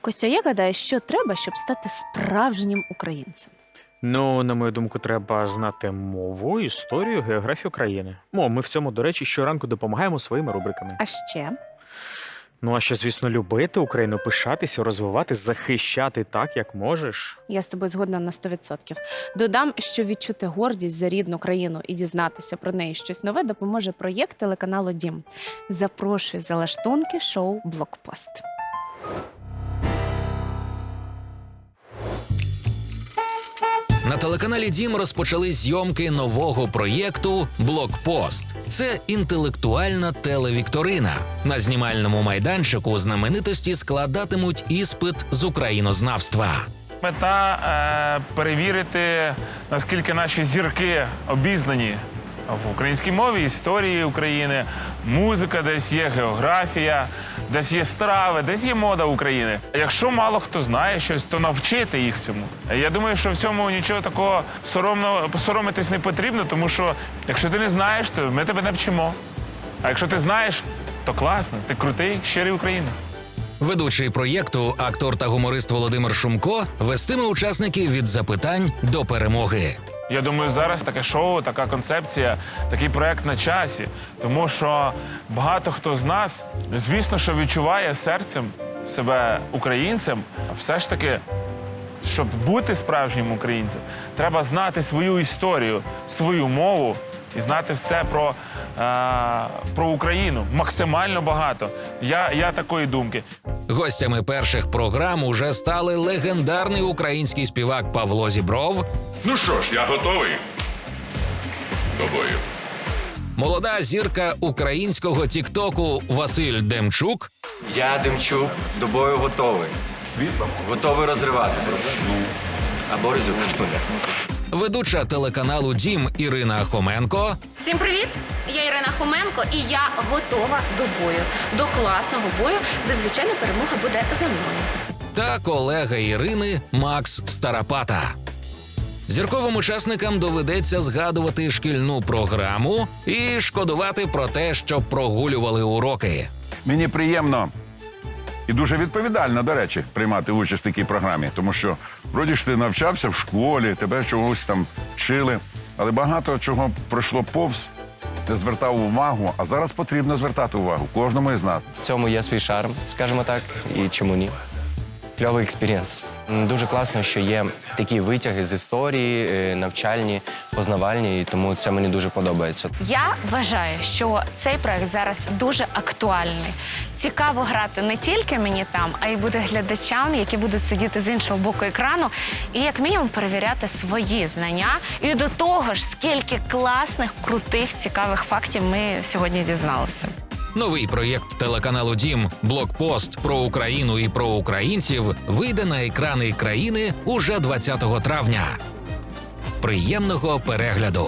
Костя, як гадаєш, що треба, щоб стати справжнім українцем? Ну, на мою думку, треба знати мову, історію, географію країни. О, ми в цьому, до речі, щоранку допомагаємо своїми рубриками. А ще Ну а ще, звісно, любити Україну, пишатися, розвивати, захищати так, як можеш. я з тобою згодна на 100%. Додам, що відчути гордість за рідну країну і дізнатися про неї щось нове допоможе проєкт телеканалу Дім. Запрошую за лаштунки шоу Блокпост. На телеканалі Дім розпочали зйомки нового проєкту Блокпост. Це інтелектуальна телевікторина. На знімальному майданчику знаменитості складатимуть іспит з українознавства. Мета е, перевірити, наскільки наші зірки обізнані в українській мові, історії України, музика, десь є географія, десь є страви, десь є мода України. Якщо мало хто знає щось, то навчити їх цьому. Я думаю, що в цьому нічого такого соромно соромитись не потрібно, тому що якщо ти не знаєш, то ми тебе навчимо. А якщо ти знаєш, то класно, ти крутий, щирий українець. Ведучий проєкту, актор та гуморист Володимир Шумко вестиме учасників від запитань до перемоги. Я думаю, зараз таке шоу, така концепція, такий проект на часі. Тому що багато хто з нас, звісно, що відчуває серцем себе українцем. Все ж таки, щоб бути справжнім українцем, треба знати свою історію, свою мову і знати все про, е, про Україну. Максимально багато. Я, я такої думки. Гостями перших програм уже стали легендарний український співак Павло Зібров, Ну що ж, я готовий до бою. молода зірка українського тіктоку Василь Демчук Я Демчук до бою готовий. Готовий розривати. Або мене. Ведуча телеканалу Дім Ірина Хоменко Всім привіт! Я Ірина Хоменко, і я готова до бою, до класного бою, де звичайно перемога буде за мною. та колега Ірини Макс Старапата. Зірковим учасникам доведеться згадувати шкільну програму і шкодувати про те, що прогулювали уроки. Мені приємно і дуже відповідально, до речі, приймати участь в такій програмі, тому що вроді ж ти навчався в школі, тебе чогось там вчили, але багато чого пройшло повз, не звертав увагу, а зараз потрібно звертати увагу кожному із нас. В цьому є свій шарм, скажімо так, і чому ні. Кльовий експірієнс. Дуже класно, що є такі витяги з історії, е, навчальні, познавальні, і тому це мені дуже подобається. Я вважаю, що цей проект зараз дуже актуальний. Цікаво грати не тільки мені там, а й буде глядачам, які будуть сидіти з іншого боку екрану, і як мінімум перевіряти свої знання. І до того ж, скільки класних, крутих, цікавих фактів ми сьогодні дізналися. Новий проєкт телеканалу Дім Блокпост про Україну і про українців вийде на екрани країни уже 20 травня. Приємного перегляду!